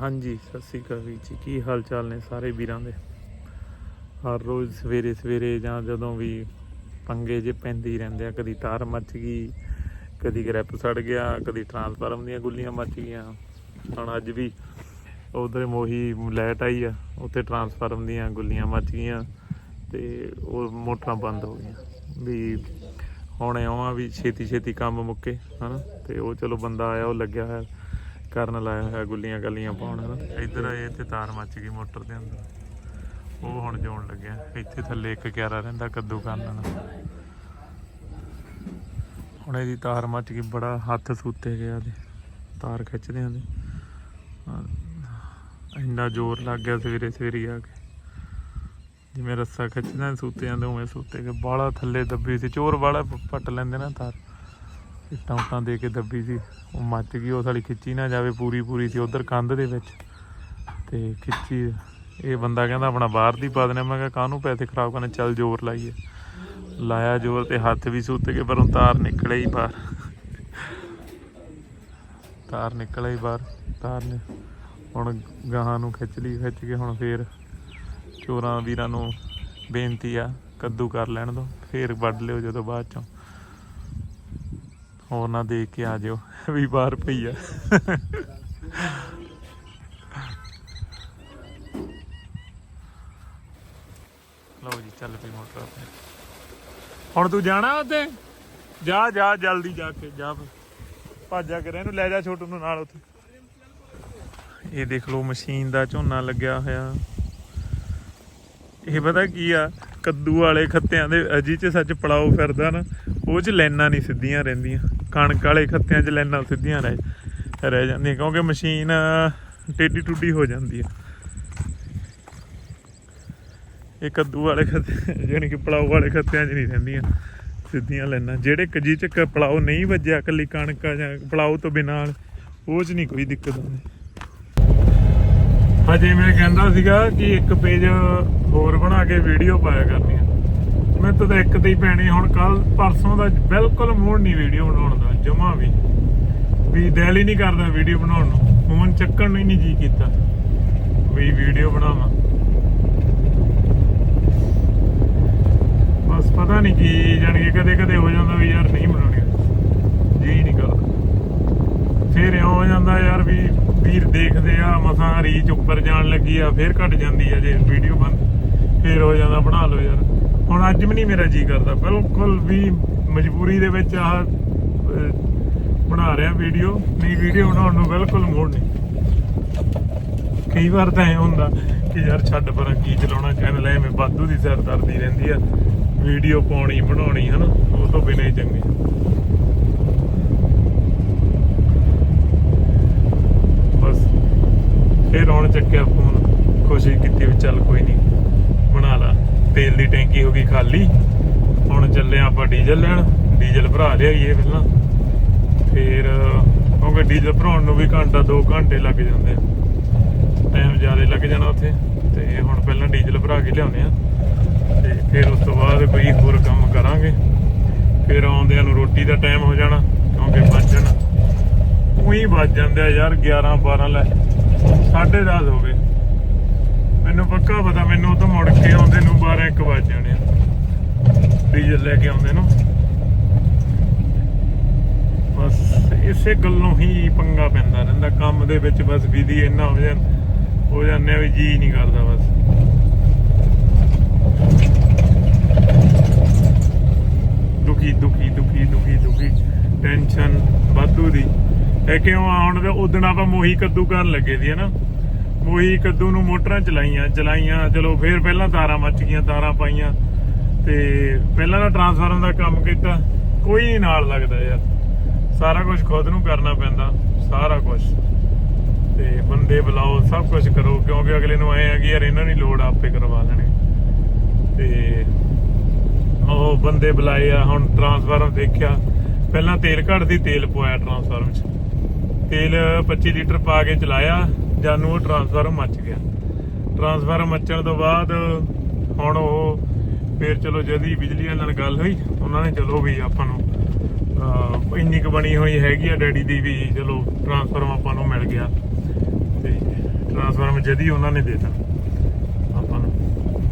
ਹਾਂਜੀ, ਸਤਿ ਸ੍ਰੀ ਅਕਾਲ ਵੀਰ ਜੀ। ਕੀ ਹਾਲ ਚਾਲ ਨੇ ਸਾਰੇ ਵੀਰਾਂ ਦੇ? ਹਰ ਰੋਜ਼ ਸਵੇਰੇ ਸਵੇਰੇ ਜਾਂ ਜਦੋਂ ਵੀ ਪੰਗੇ ਜੇ ਪੈਂਦੇ ਹੀ ਰਹਿੰਦੇ ਆ, ਕਦੀ ਤਾਰ ਮੱਚ ਗਈ, ਕਦੀ ਗ੍ਰਿਪ ਸੜ ਗਿਆ, ਕਦੀ ਟਰਾਂਸਫਾਰਮ ਦੀਆਂ ਗੁੱਲੀਆਂ ਮੱਚ ਗਈਆਂ। ਹੁਣ ਅੱਜ ਵੀ ਉਧਰ ਮੋਹੀ ਲਾਈਟ ਆਈ ਆ, ਉੱਥੇ ਟਰਾਂਸਫਾਰਮ ਦੀਆਂ ਗੁੱਲੀਆਂ ਮੱਚ ਗਈਆਂ ਤੇ ਉਹ ਮੋਟਰਾਂ ਬੰਦ ਹੋ ਗਈਆਂ। ਵੀ ਹੁਣ ਇਉਂ ਵੀ ਛੇਤੀ ਛੇਤੀ ਕੰਮ ਮੁੱਕੇ, ਹਨਾ? ਤੇ ਉਹ ਚਲੋ ਬੰਦਾ ਆਇਆ, ਉਹ ਲੱਗਿਆ ਹੋਇਆ। ਕਰਨ ਲਾਇਆ ਹੋਇਆ ਗੁੱਲੀਆਂ ਗੱਲੀਆਂ ਪਾਉਣ ਹਨਾ ਇੱਧਰ ਆਏ ਤੇ ਤਾਰ ਮੱਚ ਗਈ ਮੋਟਰ ਦੇ ਅੰਦਰ। ਉਹ ਹੁਣ ਜੋਣ ਲੱਗਿਆ। ਇੱਥੇ ਥੱਲੇ ਇੱਕ ਕਿਆਰਾ ਰਹਿੰਦਾ ਕੱਦੂ ਕਰਨ ਨਾਲ ਹੁਣ ਇਹਦੀ ਤਾਰ ਮੱਚ ਗਈ, ਬੜਾ ਹੱਥ ਸੂਤੇ ਗਿਆ ਤੇ ਤਾਰ ਖਿੱਚਦੇ ਆਂ ਦੇ ਇੰਨਾ ਜ਼ੋਰ ਲੱਗ ਗਿਆ ਸਵੇਰੇ ਸਵੇਰੇ ਆ ਕੇ। ਜਿਵੇਂ ਰੱਸਾ ਖਿੱਚਦਾ ਸੂਤੇ ਜਾਂਦੇ ਉਵੇਂ ਸੂਤੇ ਗਏ। ਬਾਲਾ ਥੱਲੇ ਦੱਬੀ ਸੀ। ਚੋਰ ਵਾਲਾ ਪੱਟ ਲੈਂਦੇ ਨਾ ਤਾਰ। ਇੱਟਾਂ ਉੱਟਾਂ ਦੇ ਕੇ ਦੱਬੀ ਸੀ। ਉਹ ਮੱਚ ਗਈ, ਉਹ ਸਾਲੀ ਖਿੱਚੀ ਨਾ ਜਾਵੇ ਪੂਰੀ ਪੂਰੀ ਸੀ ਉਧਰ ਕੰਧ ਦੇ ਵਿੱਚ। ਤੇ ਖਿੱਚੀ, ਇਹ ਬੰਦਾ ਕਹਿੰਦਾ ਆਪਣਾ ਬਾਹਰ ਦੀ ਪਾ ਦੇਣਾ। ਮੈਂ ਕਿਹਾ, ਕਾਹਨੂੰ ਪੈਸੇ ਖਰਾਬ ਕਰਨੇ? ਚੱਲ ਜ਼ੋਰ ਲਾਈਏ। ਲਾਇਆ ਜ਼ੋਰ ਤੇ ਹੱਥ ਵੀ ਸੁੱਤ ਕੇ, ਪਰੋਂ ਤਾਰ ਨਿਕਲੇ ਹੀ ਬਾਹਰ। ਤਾਰ ਨਿਕਲੇ ਹੀ ਬਾਹਰ। ਤਾਰ ਨੇ ਹੁਣ ਗਾਹਾਂ ਨੂੰ ਖਿੱਚ ਲਈ, ਖਿੱਚ ਕੇ ਹੁਣ ਫੇਰ ਚੋਰਾਂ ਵੀਰਾਂ ਨੂੰ ਬੇਨਤੀ ਆ, ਕੱਦੂ ਕਰ ਲੈਣ ਦੋ। ਫੇਰ ਵੱਢ ਲਿਓ ਜਦੋਂ ਬਾਅਦ ਚੋਂ। ਹੋਰ ਨਾ ਦੇਖ ਕੇ ਆ ਜਿਓ, ਵੀ ਬਾਹਰ ਪਈ ਆ। ਲਓ ਜੀ, ਚੱਲ ਪਈ ਮੋਟਰ ਤੇ ਹੁਣ ਤੂੰ ਜਾਣਾ ਉੱਥੇ? ਜਾ ਜਾ, ਜਲਦੀ ਜਾ ਕੇ, ਜਾ ਫਿਰ। ਭੱਜ ਇਹਨੂੰ ਲੈ ਜਾ ਛੋਟੂ ਨੂੰ ਨਾਲ ਉੱਥੇ। ਇਹ ਦੇਖ ਲਓ, ਮਸ਼ੀਨ ਦਾ ਝੋਨਾ ਲੱਗਿਆ ਹੋਇਆ। ਇਹ ਪਤਾ ਕੀ ਆ, ਕੱਦੂ ਵਾਲੇ ਖੱਤਿਆਂ ਦੇ ਅਜੀ ਚ ਸੱਚ ਪੜਾਓ ਫਿਰਦਾ ਨਾ, ਉਹ ਚ ਲਾਈਨਾਂ ਨਹੀਂ ਸਿੱਧੀਆਂ ਰਹਿੰਦੀਆਂ। ਕਣਕ ਵਾਲੇ ਖੱਤਿਆਂ ਚ ਲਾਈਨਾਂ ਸਿੱਧੀਆਂ ਰਹਿ ਰਹਿ ਜਾਂਦੀਆਂ, ਕਿਉਂਕਿ ਮਸ਼ੀਨ ਟੇਡੀ ਟੁੱਡੀ ਹੋ ਜਾਂਦੀ ਆ। ਇਹ ਕੱਦੂ ਵਾਲੇ ਖੱਤੇ ਜਾਣੀ ਕਿ ਪਲਾਓ ਵਾਲੇ ਖੱਤਿਆਂ 'ਚ ਨਹੀਂ ਰਹਿੰਦੀਆਂ, ਸਿੱਧੀਆਂ ਲਾਈਨਾਂ। ਜਿਹੜੇ ਕਜੀ ਚ ਕ- ਪਲਾਓ ਨਹੀਂ ਵੱਜਿਆ ਇਕੱਲੀ ਕਣਕ ਜਾਂ ਪਲਾਓ ਤੋਂ ਬਿਨਾਂ, ਉਹ 'ਚ ਨਹੀਂ ਕੋਈ ਦਿੱਕਤ ਆਉਂਦੀ। ਅਜੇ ਮੈਂ ਕਹਿੰਦਾ ਸੀਗਾ ਕਿ ਇੱਕ ਪੇਜ ਹੋਰ ਬਣਾ ਕੇ ਵੀਡੀਓ ਪਾਇਆ ਕਰਨੀ ਆ। ਮੈਂ ਤਾਂ ਇੱਕ ਤੇ ਹੀ ਪੈਣੀ, ਹੁਣ ਕੱਲ ਪਰਸੋਂ ਦਾ ਬਿਲਕੁਲ ਮੂਡ ਨਹੀਂ ਵੀਡੀਓ ਬਣਾਉਣ ਦਾ, ਜਮਾ ਵੀ। ਵੀ ਦਿਲ ਹੀ ਨਹੀਂ ਕਰਦਾ ਵੀਡੀਓ ਬਣਾਉਣ ਨੂੰ। ਫੋਨ ਚੱਕਣ ਨੂੰ ਹੀ ਨਹੀਂ ਜੀ ਕੀਤਾ। ਵੀ ਵੀਡੀਓ ਬਣਾਵਾਂ। ਬਸ ਪਤਾ ਨਹੀਂ ਕੀ, ਜਾਣੀ ਕਦੇ ਕਦੇ ਹੋ ਜਾਂਦਾ ਵੀ ਯਾਰ ਨਹੀਂ ਬਣਾਉਣੀ। ਜੀ ਨਹੀਂ ਕਰਦਾ। ਫਿਰ ਇਉਂ ਹੋ ਜਾਂਦਾ ਯਾਰ ਵੀ ਵੀਰ ਦੇਖਦੇ ਆ, ਮਸਾਂ ਰੀਚ ਉੱਪਰ ਜਾਣ ਲੱਗੀ ਆ, ਫਿਰ ਘਟ ਜਾਂਦੀ ਆ ਜੇ ਵੀਡੀਓ ਬੰਦ। ਫਿਰ ਹੋ ਜਾਂਦਾ ਬਣਾ ਲਓ ਯਾਰ। ਹੁਣ ਅੱਜ ਵੀ ਨਹੀਂ ਮੇਰਾ ਜੀ ਕਰਦਾ। ਬਿਲਕੁਲ ਵੀ ਮਜਬੂਰੀ ਦੇ ਵਿੱਚ ਆਹ ਬਣਾ ਰਿਹਾ ਵੀਡੀਓ। ਨਹੀਂ, ਵੀਡੀਓ ਬਣਾਉਣ ਨੂੰ ਬਿਲਕੁਲ ਮੂਡ ਨਹੀਂ। ਕਈ ਵਾਰ ਤਾਂ ਐ ਹੁੰਦਾ ਕਿ ਯਾਰ ਛੱਡ ਪਰਾਂ ਕੀ ਚਲਾਉਣਾ ਚੈਨਲ ਐਵੇਂ ਬਾਦੂ ਦੀ ਸਰਦਰਦੀ ਰਹਿੰਦੀ ਆ। ਵੀਡੀਓ ਪਾਉਣੀ, ਬਣਾਉਣੀ, ਹਨਾ? ਉਹ ਤੋਂ ਬਿਨਾਂ ਹੀ ਚੰਗੇ। ਬਸ, ਫਿਰ ਹੁਣ ਚੱਕਿਆ ਫੋਨ। ਕੋਸ਼ਿਸ਼ ਕੀਤੀ ਵੀ ਚੱਲ ਕੋਈ ਨਹੀਂ, ਬਣਾ ਲਾ। ਤੇਲ ਦੀ ਟੈਂਕੀ ਹੋ ਗਈ ਖਾਲੀ। ਹੁਣ ਚੱਲੇ ਆਪਾਂ ਡੀਜ਼ਲ ਲੈਣ। ਡੀਜ਼ਲ ਭਰਾ ਲਿਆਈਏ ਪਹਿਲਾਂ। ਫਿਰ, ਕਿਉਂਕਿ ਡੀਜ਼ਲ ਭਰਾਉਣ ਨੂੰ ਵੀ ਘੰਟਾ 2 ਘੰਟੇ ਲੱਗ ਜਾਂਦੇ ਆ। ਟਾਈਮ ਜ਼ਿਆਦਾ ਲੱਗ ਜਾਣਾ ਉੱਥੇ। ਤੇ ਹੁਣ ਪਹਿਲਾਂ ਡੀਜ਼ਲ ਭਰਾ ਕੇ ਲਿਆਉਂਦੇ ਆ। ਤੇ ਫਿਰ ਉਸ ਤੋਂ ਬਾਅਦ ਕੋਈ ਹੋਰ ਕੰਮ ਕਰਾਂਗੇ। ਫਿਰ ਆਉਂਦਿਆਂ ਨੂੰ ਰੋਟੀ ਦਾ ਟਾਈਮ ਹੋ ਜਾਣਾ, ਕਿਉਂਕਿ ਵੱਜਣ ਉਹੀ ਵੱਜ ਜਾਂਦੇ ਆ ਯਾਰ 11 12 ਲੈ। 10:30 ਹੋ ਗਏ। ਮੈਨੂੰ ਪੱਕਾ ਪਤਾ, ਮੈਨੂੰ ਉਦੋਂ ਮੁੜ ਕੇ ਆਉਂਦੇ ਨੂੰ 12 1 ਵੱਜ ਡੀਜ਼ਲ ਲੈ ਕੇ ਆਉਂਦੇ ਨੂੰ। ਬਸ ਇਸੇ ਗੱਲੋਂ ਹੀ ਪੰਗਾ ਪੈਂਦਾ ਰਹਿੰਦਾ। ਕੰਮ ਦੇ ਵਿੱਚ ਬਸ ਵਿਧੀ ਇੰਨਾ ਹੋ ਜਾਂ ਹੋ ਜਾਂਦੇ ਵੀ ਜੀ ਨਹੀਂ ਕਰਦਾ ਬਸ। ਦੁਖੀ ਦੁਖੀ ਦੁਖੀ ਦੁਖੀ ਦੁਖੀ। ਟੈਨਸ਼ਨ ਵਾਧੂ ਦੀ। ਇਹ ਕਿਉਂ ਆ? ਹੁਣ ਉਦਣ ਆਪਾਂ ਮੋਹੀ ਕੱਦੂ ਕਰਨ ਲੱਗੇ ਸੀ ਨਾ? ਮੋਹੀ ਕੱਦੂ ਨੂੰ ਮੋਟਰਾਂ ਚਲਾਈਆਂ ਚਲਾਈਆਂ, ਚਲੋ ਫੇਰ ਪਹਿਲਾਂ ਤਾਰਾਂ ਮੱਚ ਗਈਆਂ, ਤਾਰਾਂ ਪਾਈਆਂ, ਤੇ ਪਹਿਲਾਂ ਤਾਂ ਟਰਾਂਸਫਾਰਮ ਦਾ ਕੰਮ ਕੀਤਾ, ਕੋਈ ਨਹੀਂ ਨਾਲ ਲੱਗਦਾ ਯਾਰ। ਸਾਰਾ ਕੁਝ ਖੁਦ ਨੂੰ ਕਰਨਾ ਪੈਂਦਾ, ਸਾਰਾ ਕੁਝ ਤੇ ਬੰਦੇ ਬੁਲਾਓ, ਸਭ ਕੁਝ ਕਰੋ, ਕਿਉਂਕਿ ਅਗਲੇ ਨੂੰ ਐ ਆ ਕਿ ਯਾਰ ਇਹਨਾਂ ਦੀ ਲੋੜ ਆਪੇ ਕਰਵਾ ਲੈਣੇ। ਤੇ ਉਹ ਬੰਦੇ ਬੁਲਾਏ ਆ, ਹੁਣ ਟਰਾਂਸਫਾਰਮ ਦੇਖਿਆ, ਪਹਿਲਾਂ ਤੇਲ ਘੜਦੀ, ਤੇਲ ਪਵਾਇਆ ਟਰਾਂਸਫਾਰਮ 'ਚ। ਤੇਲ 25 ਲੀਟਰ ਪਾ ਕੇ ਚਲਾਇਆ ਜਾਨੂੰ ਉਹ ਟਰਾਂਸਫਾਰਮ ਮੱਚ ਗਿਆ। ਟਰਾਂਸਫਾਰਮ ਮੱਚਣ ਤੋਂ ਬਾਅਦ ਹੁਣ ਉਹ ਫਿਰ ਚਲੋ ਜਦੀ ਬਿਜਲੀ ਵਾਲਿਆਂ ਨਾਲ ਗੱਲ ਹੋਈ, ਉਹਨਾਂ ਨੇ ਚਲੋ ਵੀ ਆਪਾਂ ਨੂੰ ਇੰਨੀ ਕੁ ਬਣੀ ਹੋਈ ਹੈਗੀ ਆ ਡੈਡੀ ਦੀ ਵੀ ਚਲੋ ਟਰਾਂਸਫਾਰਮ ਆਪਾਂ ਨੂੰ ਮਿਲ ਗਿਆ। ਤੇ ਟਰਾਂਸਫਾਰਮ ਜਦੀ ਉਹਨਾਂ ਨੇ ਦੇਤਾ। ਆਪਾਂ ਨੂੰ,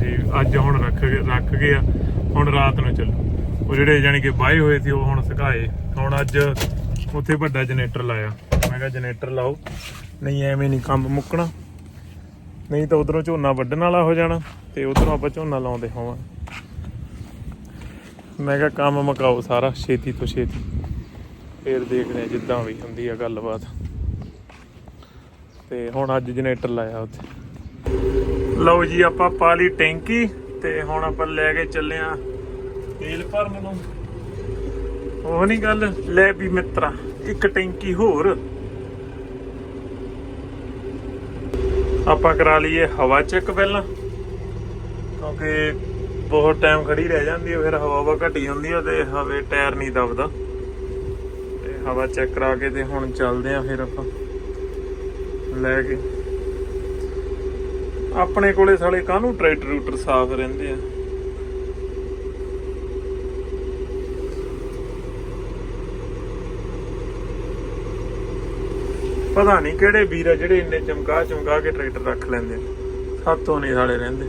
ਤੇ ਅੱਜ ਹੁਣ ਰੱਖ ਗਏ ਰੱਖ ਗਿਆ ਹੁਣ ਰਾਤ ਨੂੰ ਚੱਲੂ। ਉਹ ਜਿਹੜੇ ਜਾਨੀ ਕਿ ਬਾਏ ਹੋਏ ਸੀ, ਉਹ ਹੁਣ ਸੁਕਾਏ ਹੁਣ ਅੱਜ ਉੱਥੇ ਵੱਡਾ ਜਨਰੇਟਰ ਲਾਇਆ। ਮੈਂ ਕਿਹਾ ਜਨਰੇਟਰ ਲਾਓ। ਨਹੀਂ, ਐਵੇਂ ਨਹੀਂ ਕੰਮ ਮੁੱਕਣਾ। ਨਹੀਂ ਤਾਂ ਉਧਰੋਂ ਝੋਨਾ ਵੱਢਣ ਵਾਲਾ ਹੋ ਜਾਣਾ ਤੇ ਉਧਰੋਂ ਆਪਾਂ ਝੋਨਾ ਲਾਉਂਦੇ ਹੋਵਾਂ ਮੈਂ ਕਿਹਾ ਕੰਮ ਮੁਕਾਓ ਸਾਰਾ, ਛੇਤੀ ਤੋਂ ਛੇਤੀ। ਫੇਰ ਦੇਖਦੇ ਆ ਜਿੱਦਾਂ ਵੀ ਹੁੰਦੀ ਆ ਗੱਲਬਾਤ। ਤੇ ਹੁਣ ਅੱਜ ਜਨਰੇਟਰ ਲਾਇਆ ਉੱਥੇ। ਲਓ ਜੀ, ਆਪਾਂ ਪਾ ਲਈ ਟੈਂਕੀ ਤੇ ਹੁਣ ਆਪਾਂ ਲੈ ਕੇ ਚੱਲੇ ਆ ਤੇਲ ਭਰਨ ਨੂੰ। ਉਹ ਨਹੀਂ ਗੱਲ, ਲੈ ਵੀ ਮਿੱਤਰਾ, ਇੱਕ ਟੈਂਕੀ ਹੋਰ। ਆਪਾਂ ਕਰਾ ਲਈਏ ਹਵਾ ਚੈੱਕ ਪਹਿਲਾਂ, ਕਿਉਂਕਿ ਬਹੁਤ ਟਾਈਮ ਖੜੀ ਰਹਿ ਜਾਂਦੀ ਹੈ ਫਿਰ ਹਵਾ ਵਾ ਘਟੀ ਜਾਂਦੀ ਹੈ ਤੇ ਹਵੇ ਟਾਇਰ ਨਹੀਂ ਦਬਦਾ। ਤੇ ਹਵਾ ਚੈੱਕ ਕਰਾ ਕੇ ਤੇ ਹੁਣ ਚੱਲਦੇ ਆ ਫਿਰ ਆਪਾਂ। ਲੈ ਕੇ। ਆਪਣੇ ਕੋਲੇ ਸਾਲੇ ਕਾਹਨੂੰ ਟਰੈਕਟਰ ਰੂਟਰ ਸਾਫ਼ ਰਹਿੰਦੇ ਆ? ਪਤਾ ਨਹੀਂ ਕਿਹੜੇ ਵੀਰ ਆ ਜਿਹੜੇ ਇੰਨੇ ਚਮਕਾ ਚਮਕਾ ਕੇ ਟਰੈਕਟਰ ਰੱਖ ਲੈਂਦੇ। ਆ ਸਾਤੋਂ ਨਹੀਂ ਸਾਲੇ ਰਹਿੰਦੇ।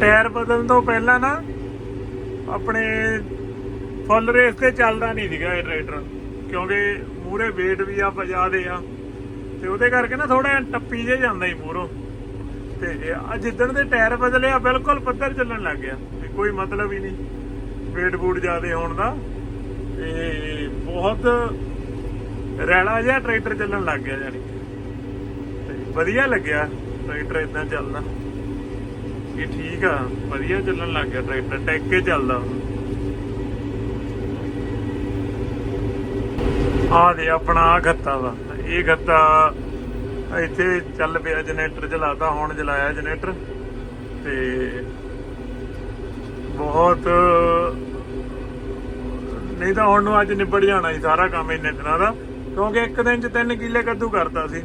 ਟਾਇਰ ਬਦਲਣ ਤੋਂ ਪਹਿਲਾਂ ਨਾ ਆਪਣੇ ਫੁੱਲ ਰੇਸ ਤੇ ਚੱਲਦਾ ਨਹੀਂ ਸੀਗਾ ਇਹ ਟਰੈਕਟਰ। ਕਿਉਂਕਿ ਮੂਰੇ weight ਵੀ ਆ ਦੇ ਆ। ਤੇ ਉਹਦੇ ਕਰਕੇ ਨਾ ਥੋੜਾ ਟੱਪੀ ਜੇ ਜਾਂਦਾ ਹੀ ਮੂਰੋਂ ਤੇ ਆ ਜਿੱਦਣ ਦੇ ਟਾਇਰ ਬਦਲੇ ਆ ਬਿਲਕੁਲ ਪੱਧਰ ਚੱਲਣ ਲੱਗ ਗਿਆ। ਵੀ ਕੋਈ ਮਤਲਬ ਹੀ ਨਹੀਂ। weight ਬੂਟ ਜ਼ਿਆਦੇ ਹੋਣ ਦਾ। ਤੇ ਬਹੁਤ ਰੈਲਾ ਜਿਹਾ ਟਰੈਕਟਰ ਚੱਲਣ ਲੱਗ ਗਿਆ ਜਾਨੀ ਤੇ ਵਧੀਆ ਲੱਗਿਆ ਟਰੈਕਟਰ ਇਦਾਂ ਚੱਲਦਾ ਇਹ ਠੀਕ ਆ, ਵਧੀਆ ਚੱਲਣ ਲੱਗ ਗਿਆ ਟਰੈਕਟਰ, ਟੈਕ ਕੇ ਚੱਲਦਾ ਹੁਣ। ਦੇ ਆਪਣਾ ਆ ਗੱਤਾ ਵਾ, ਇਹ ਗੱਤਾ ਇੱਥੇ ਚੱਲ ਪਿਆ ਜਨਰੇਟਰ ਚਲਾਤਾ, ਹੁਣ ਜਲਾਇਆ ਜਨਰੇਟਰ। ਤੇ ਬਹੁਤ ਨਹੀਂ ਤਾਂ ਹੁਣ ਨੂੰ ਅੱਜ ਨਿਬੜ ਜਾਣਾ ਸੀ ਸਾਰਾ ਕੰਮ ਇੰਨੇ ਦਿਨਾਂ ਦਾ, ਕਿਉਂਕਿ ਇੱਕ ਦਿਨ ਚ 3 ਕਿੱਲੇ ਕੱਦੂ ਕਰਤਾ ਸੀ।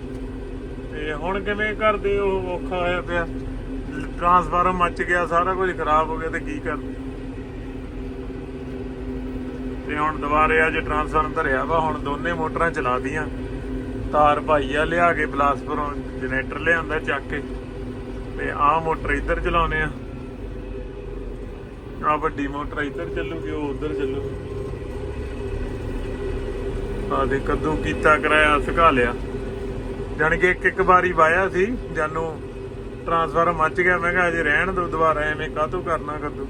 ਤੇ ਹੁਣ ਕਿਵੇਂ ਕਰਦੇ ਉਹ ਔਖਾ ਹੋਇਆ ਪਿਆ। ਟਰਾਂਸਫਾਰਮ ਮੱਚ ਗਿਆ, ਸਾਰਾ ਕੁਝ ਖਰਾਬ ਹੋ ਗਿਆ ਤੇ ਕੀ ਕਰਦੇ ਤੇ ਹੁਣ ਦੁਬਾਰੇ ਅੱਜ ਟਰਾਂਸਫਾਰਮ ਧਰਿਆ ਵਾ, ਹੁਣ ਦੋਨੇ ਮੋਟਰਾਂ ਚਲਾਦੀਆਂ ਤਾਰ ਭਾਈ ਲਿਆ ਕੇ ਬਲਾਸਪੁਰੋਂ ਜਨਰੇਟਰ ਲਿਆਂਦਾ ਚੱਕ ਕੇ, ਤੇ ਆਹ ਮੋਟਰ ਇੱਧਰ ਚਲਾਉਨੇ ਆ। ਆ ਵੱਡੀ ਮੋਟਰ ਇੱਧਰ ਚੱਲੂਗੀ, ਉਹ ਉੱਧਰ ਚੱਲੂਗੀ। ਆ ਕੱਦੂ ਕੀਤਾ ਕਰਾਇਆ, ਸੁਕਾ ਲਿਆ। ਜਾਣੀ ਕਿ ਇੱਕ ਇੱਕ ਵਾਰੀ ਵਾਇਆ ਸੀ, ਜਾਨੂੰ ਟਰਾਂਸਫਾਰਮ ਮੱਚ ਗਿਆ। ਮੈਂ ਕਿਹਾ ਅਜੇ ਰਹਿਣ ਦੋ, ਦੁਬਾਰਾ ਐਵੇਂ ਕਾਹਤੋਂ ਕਰਨਾ ਕੱਦੂ?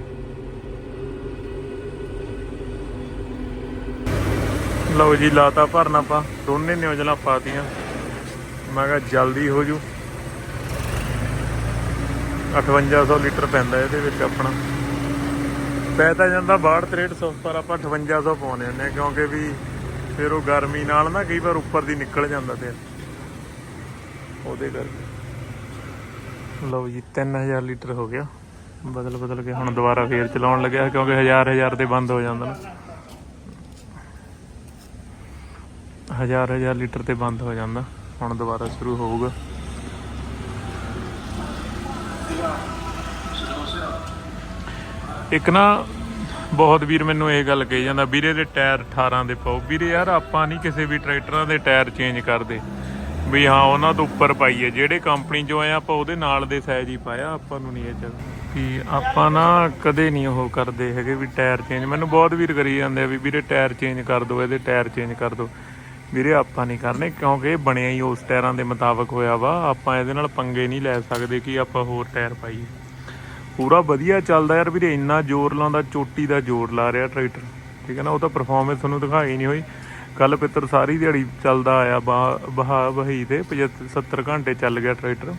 ਲਓ ਜੀ, ਲਾਤਾ ਭਰਨਾ ਆਪਾਂ। ਦੋਨੇ ਨਿਊਜ਼ਲਾਂ ਪਾਤੀਆਂ। ਮੈਂ ਕਿਹਾ, ਜਲਦੀ ਹੋ ਜੂ। 5800 ਲੀਟਰ ਪੈਂਦਾ ਇਹਦੇ ਵਿੱਚ ਆਪਣਾ। ਪੈ ਤਾਂ ਜਾਂਦਾ 62 6300 ਪਰ ਆਪਾਂ 5800 ਪਾਉਂਦੇ ਹੁੰਦੇ ਹਾਂ, ਕਿਉਂਕਿ ਵੀ ਫਿਰ ਉਹ ਗਰਮੀ ਨਾਲ ਨਾ ਕਈ ਵਾਰ ਉੱਪਰ ਦੀ ਨਿਕਲ ਜਾਂਦਾ ਤੇ। ਉਹਦੇ ਕਰਕੇ। ਲਓ ਜੀ 3000 ਲੀਟਰ ਹੋ ਗਿਆ। ਬਦਲ ਬਦਲ ਕੇ ਹੁਣ ਦੁਬਾਰਾ ਫੇਰ ਚਲਾਉਣ ਲੱਗਿਆ, ਕਿਉਂਕਿ ਹਜ਼ਾਰ ਹਜ਼ਾਰ ਤੇ ਬੰਦ ਹੋ ਜਾਂਦਾ ਨਾ। ਹਜ਼ਾਰ ਹਜ਼ਾਰ ਲੀਟਰ ਤੇ ਬੰਦ ਹੋ ਜਾਂਦਾ। ਹੁਣ ਦੁਬਾਰਾ ਸ਼ੁਰੂ ਹੋਊਗਾ। ਇੱਕ ਨਾ ਬਹੁਤ ਵੀਰ ਮੈਨੂੰ ਇਹ ਗੱਲ ਕਹੀ ਜਾਂਦਾ, ਵੀਰੇ ਦੇ ਟਾਇਰ 18 ਦੇ ਪਾਓ। ਵੀਰੇ ਯਾਰ, ਆਪਾਂ ਨਹੀਂ ਕਿਸੇ ਵੀ ਟਰੈਕਟਰਾਂ ਦੇ ਟਾਇਰ ਚੇਂਜ ਕਰਦੇ। ਵੀ ਹਾਂ, ਉਹਨਾਂ ਤੋਂ ਉੱਪਰ ਪਾਈਏ। ਜਿਹੜੇ ਕੰਪਨੀ ਚੋਂ ਆਏ ਆਪਾਂ ਉਹਦੇ ਨਾਲ ਦੇ ਸਾਈਜ਼ ਹੀ ਪਾਇਆ, ਆਪਾਂ ਨੂੰ ਨਹੀਂ ਇਹ ਚੱਲ। ਕਿ ਆਪਾਂ ਨਾ ਕਦੇ ਨਹੀਂ ਉਹ ਕਰਦੇ ਹੈਗੇ ਵੀ ਟਾਇਰ ਚੇਂਜ ਮੈਨੂੰ ਬਹੁਤ ਵੀਰ ਕਰੀ ਜਾਂਦੇ ਆ ਵੀ, ਵੀਰੇ ਟਾਇਰ ਚੇਂਜ ਕਰ ਦਿਓ ਇਹਦੇ ਟਾਇਰ ਚੇਂਜ ਕਰ ਦਿਓ ਵੀਰੇ, ਆਪਾਂ ਨਹੀਂ ਕਰਨੇ, ਕਿਉਂਕਿ ਇਹ ਬਣਿਆ ਹੀ ਉਸ ਟਾਇਰਾਂ ਦੇ ਮੁਤਾਬਕ ਹੋਇਆ ਵਾ। ਆਪਾਂ ਇਹਦੇ ਨਾਲ ਪੰਗੇ ਨਹੀਂ ਲੈ ਸਕਦੇ ਕਿ ਆਪਾਂ ਹੋਰ ਟਾਇਰ ਪਾਈਏ। ਪੂਰਾ ਵਧੀਆ ਚੱਲਦਾ ਯਾਰ ਵੀਰੇ, ਇੰਨਾ ਜ਼ੋਰ ਲਾਉਂਦਾ, ਚੋਟੀ ਦਾ ਜ਼ੋਰ ਲਾ ਰਿਹਾ ਟਰੈਕਟਰ। ਠੀਕ ਹੈ ਨਾ, ਉਹ ਤਾਂ ਪਰਫਾਰਮੈਂਸ ਤੁਹਾਨੂੰ ਦਿਖਾਈ ਨਹੀਂ ਹੋਈ। ਕੱਲ ਪਿੱਤਰ ਸਾਰੀ ਦਿਹਾੜੀ ਚੱਲਦਾ ਆਇਆ ਬਾ- ਬਹਾ ਬਹੀ ਤੇ 75 70 ਘੰਟੇ ਚੱਲ ਗਿਆ ਟਰੈਕਟਰ।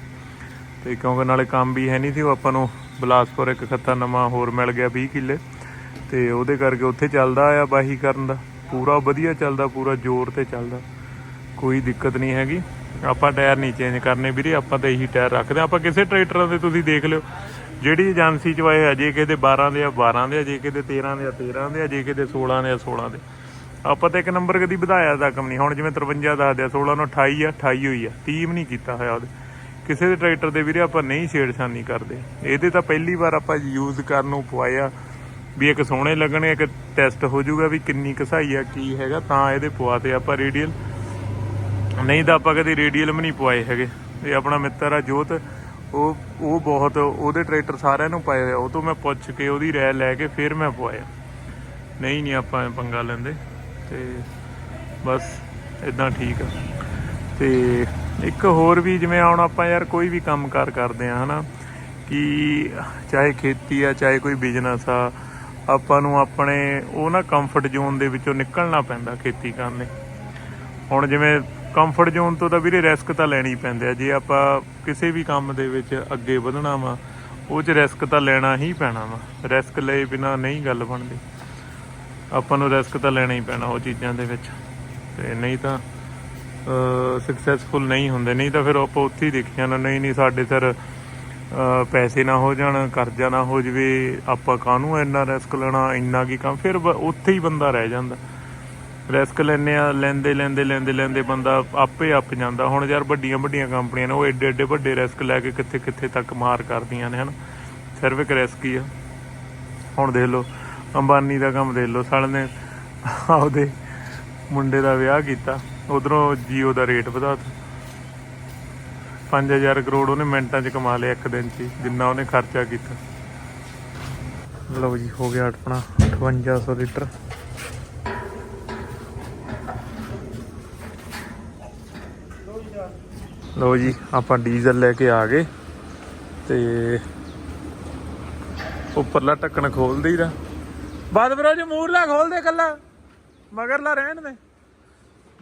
ਤੇ ਕਿਉਂਕਿ ਨਾਲੇ ਕੰਮ ਵੀ ਹੈ ਨਹੀਂ ਸੀ, ਉਹ ਆਪਾਂ ਨੂੰ ਬਲਾਸਪੁਰ ਇੱਕ ਖੱਤਾ ਨਵਾਂ ਹੋਰ ਮਿਲ ਗਿਆ 20 ਕਿੱਲੇ। ਤੇ ਉਹਦੇ ਕਰਕੇ ਉੱਥੇ ਚੱਲਦਾ ਆਇਆ ਬਾਹੀ ਕਰਨ ਦਾ। ਪੂਰਾ ਵਧੀਆ ਚੱਲਦਾ, ਪੂਰਾ ਜ਼ੋਰ ਤੇ ਚੱਲਦਾ। ਕੋਈ ਦਿੱਕਤ ਨਹੀਂ ਹੈਗੀ। ਆਪਾਂ ਟਾਇਰ ਨਹੀਂ ਚੇਂਜ ਕਰਨੇ ਵੀਰੇ, ਆਪਾਂ ਤਾਂ ਇਹੀ ਟਾਇਰ ਰੱਖਦੇ ਹਾਂ। ਆਪਾਂ ਕਿਸੇ ਟਰੈਕਟਰਾਂ ਦੇ ਤੁਸੀਂ ਦੇਖ ਲਿਓ। ਜਿਹੜੀ ਏਜੰਸੀ ਚ ਵਾਏ ਅਜੇ ਕਿਤੇ 12 ਦੇ ਆ 12 ਦੇ ਅਜੇ ਕਿਤੇ 13 ਦੇ ਆ 13 ਦੇ ਅਜੇ ਕਿਤੇ 16 ਦੇ ਆ 16 ਦੇ। ਆਪਾਂ ਤਾਂ ਇੱਕ ਨੰਬਰ ਕਦੀ ਵਧਾਇਆ ਦਾ ਕੰਮ ਨਹੀਂ। ਹੁਣ ਜਿਵੇਂ 53 ਦੱਸਦੇ ਆ 16 ਨੂੰ 28 ਆ 28 ਹੋਈ ਆ। 30 ਨਹੀਂ ਕੀਤਾ ਹੋਇਆ ਉਹਦੇ। ਕਿਸੇ ਦੇ ਟਰੈਕਟਰ ਦੇ ਵੀਰੇ ਆਪਾਂ ਨਹੀਂ ਛੇੜਛਾਨੀ ਕਰਦੇ। ਇਹਦੇ ਤਾਂ ਪਹਿਲੀ ਵਾਰ ਆਪਾਂ ਯੂਜ਼ ਕਰਨ ਨੂੰ ਪਵਾਇਆ ਵੀ ਇੱਕ ਸੋਹਣੇ ਲੱਗਣੇ, ਇੱਕ ਟੈਸਟ ਹੋ ਜਾਊਗਾ ਵੀ ਕਿੰਨੀ ਕਸਾਈ ਆ, ਕੀ ਹੈਗਾ, ਤਾਂ ਇਹਦੇ ਪਵਾਤੇ ਆਪਾਂ ਰੇਡੀਅਲ ਨਹੀਂ ਤਾਂ ਆਪਾਂ ਕਦੇ ਰੇਡੀਅਲ ਵੀ ਨਹੀਂ ਪਵਾਏ ਹੈਗੇ। ਇਹ ਆਪਣਾ ਮਿੱਤਰ ਆ ਜੋਤ। ਉਹ ਉਹ ਬਹੁਤ, ਉਹਦੇ ਟਰੈਕਟਰ ਸਾਰਿਆਂ ਨੂੰ ਪਾਏ ਹੋਇਆ ਉਹ ਤੋਂ ਮੈਂ ਪੁੱਛ ਕੇ ਉਹਦੀ ਰਾਏ ਲੈ ਕੇ ਫਿਰ ਮੈਂ ਪਵਾਇਆ। ਨਹੀਂ ਨਹੀਂ ਆਪਾਂ ਪੰਗਾ ਲੈਂਦੇ। ਤੇ ਬਸ ਇਦਾਂ ਠੀਕ ਆ। ਤੇ ਇੱਕ ਹੋਰ ਵੀ ਜਿਵੇਂ ਹੁਣ ਆਪਾਂ ਯਾਰ ਕੋਈ ਵੀ ਕੰਮਕਾਰ ਕਰਦੇ ਆ, ਹਨਾ, ਕਿ ਚਾਹੇ ਖੇਤੀ ਆ, ਚਾਹੇ ਕੋਈ ਬਿਜ਼ਨਸ ਆ, ਆਪਾਂ ਨੂੰ ਆਪਣੇ, ਉਹ ਨਾ ਕੰਫਰਟ ਜ਼ੋਨ ਦੇ ਵਿੱਚੋਂ ਨਿਕਲਣਾ ਪੈਂਦਾ ਖੇਤੀ ਕਰਨ ਲਈ। ਹੁਣ ਜਿਵੇਂ ਕੰਫਰਟ ਜ਼ੋਨ ਤੋਂ ਤਾਂ ਵੀਰੇ ਰਿਸਕ ਤਾਂ ਲੈਣੀ ਪੈਂਦੇ ਆ। ਜੇ ਆਪਾਂ ਕਿਸੇ ਵੀ ਕੰਮ ਦੇ ਵਿੱਚ ਅੱਗੇ ਵਧਣਾ ਵਾ, ਉਹ 'ਚ ਰਿਸਕ ਤਾਂ ਲੈਣਾ ਹੀ ਪੈਣਾ ਵਾ। ਰਿਸਕ ਲਏ ਬਿਨਾ ਨਹੀਂ ਗੱਲ ਬਣਦੀ। ਆਪਾਂ ਨੂੰ ਰਿਸਕ ਤਾਂ ਲੈਣਾ ਹੀ ਪੈਣਾ ਉਹ ਚੀਜ਼ਾਂ ਦੇ ਵਿੱਚ। ਤੇ ਨਹੀਂ ਤਾਂ ਸਕਸੈਸਫੁਲ ਨਹੀਂ ਹੁੰਦੇ। ਨਹੀਂ ਤਾਂ ਫਿਰ ਆਪਾਂ ਉੱਥੇ ਹੀ ਦੇਖ ਜਾਣਾ ਨਹੀਂ ਨਹੀਂ ਸਾਡੇ ਸਰ ਪੈਸੇ ਨਾ ਹੋ ਜਾਣ, ਕਰਜ਼ਾ ਨਾ ਹੋ ਜਵੇ, ਆਪਾਂ ਕਾਹਨੂੰ ਇੰਨਾ ਰਿਸਕ ਲੈਣਾ, ਇੰਨਾ ਕੀ ਕੰਮ। ਫਿਰ ਉੱਥੇ ਹੀ ਬੰਦਾ ਰਹਿ ਜਾਂਦਾ। ਰਿਸਕ ਲੈਨੇ ਆ, ਲੈਂਦੇ ਲੈਂਦੇ ਲੈਂਦੇ ਲੈਂਦੇ ਬੰਦਾ ਆਪੇ ਅੱਪ ਜਾਂਦਾ। ਹੁਣ ਯਾਰ ਵੱਡੀਆਂ ਵੱਡੀਆਂ ਕੰਪਨੀਆਂ ਨੇ, ਉਹ ਏਡੇ ਏਡੇ ਵੱਡੇ ਰਿਸਕ ਲੈ ਕੇ ਕਿੱਥੇ ਕਿੱਥੇ ਤੱਕ ਮਾਰ ਕਰਦੀਆਂ ਨੇ, ਹਨ? ਸਿਰਫ ਇੱਕ ਰਿਸਕ ਹੀ ਆ। ਹੁਣ ਦੇਖ ਲਓ, ਅੰਬਾਨੀ ਦਾ ਕੰਮ ਦੇਖ ਲਓ, ਸਾਲੇ ਨੇ ਆਪਦੇ ਮੁੰਡੇ ਦਾ ਵਿਆਹ ਕੀਤਾ। ਉਧਰੋਂ ਜੀਓ ਦਾ ਰੇਟ ਵਧਾਤਾ 5000 ਕਰੋੜ ਉਹਨੇ ਮਿੰਟਾਂ 'ਚ ਕਮਾ ਲਿਆ ਇੱਕ ਦਿਨ 'ਚ ਜਿੰਨਾ ਉਹਨੇ ਖਰਚਾ ਕੀਤਾ। ਲਓ ਜੀ, ਹੋ ਗਿਆ ਆਪਣਾ 5800 ਲੀਟਰ। ਲੋ ਜੀ, ਆਪਾਂ ਡੀਜ਼ਲ ਲੈ ਕੇ ਆ ਗਏ ਤੇ ਉੱਪਰਲਾ ਢੱਕਣ ਖੋਲ ਦੇਈਦਾ ਬਾਦ ਬਰੋ ਜੀ, ਮੂਰਲਾ ਖੋਲ ਦੇ ਕੱਲਾ। ਮਗਰਲਾ ਰਹਿਣ ਦੇ।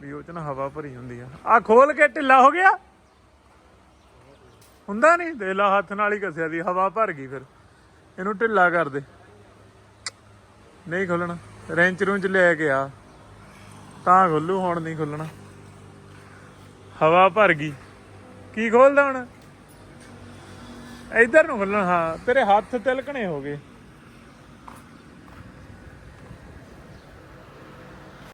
ਵੀ ਉਹ ਚ ਨਾ ਹਵਾ ਭਰੀ ਹੁੰਦੀ ਆ। ਆ ਖੋਲ ਕੇ ਢਿੱਲਾ ਹੋ ਗਿਆ। ਹੁੰਦਾ ਨਹੀਂ ਦੇ ਲਾ ਹੱਥ ਨਾਲ ਹੀ ਕੱਸਿਆ ਦੀ ਹਵਾ ਭਰ ਗਈ ਫਿਰ। ਇਹਨੂੰ ਢਿੱਲਾ ਕਰ ਦੇ। ਨਹੀਂ ਖੋਲਣਾ, ਰੈਂਚ ਰੂੰਚ ਲੈ ਕੇ ਆ। ਤਾਂ ਖੋਲੂ, ਹੁਣ ਨਹੀਂ ਖੋਲਣਾ। ਹਵਾ ਭਰ ਗਈ। ਕੀ ਖੋਲਦਾ ਹੁਣ? ਇੱਧਰ ਨੂੰ ਖੋਲਣ ਹਾਂ ਤੇਰੇ ਹੱਥ ਤਿਲਕਣੇ ਹੋ ਗਏ।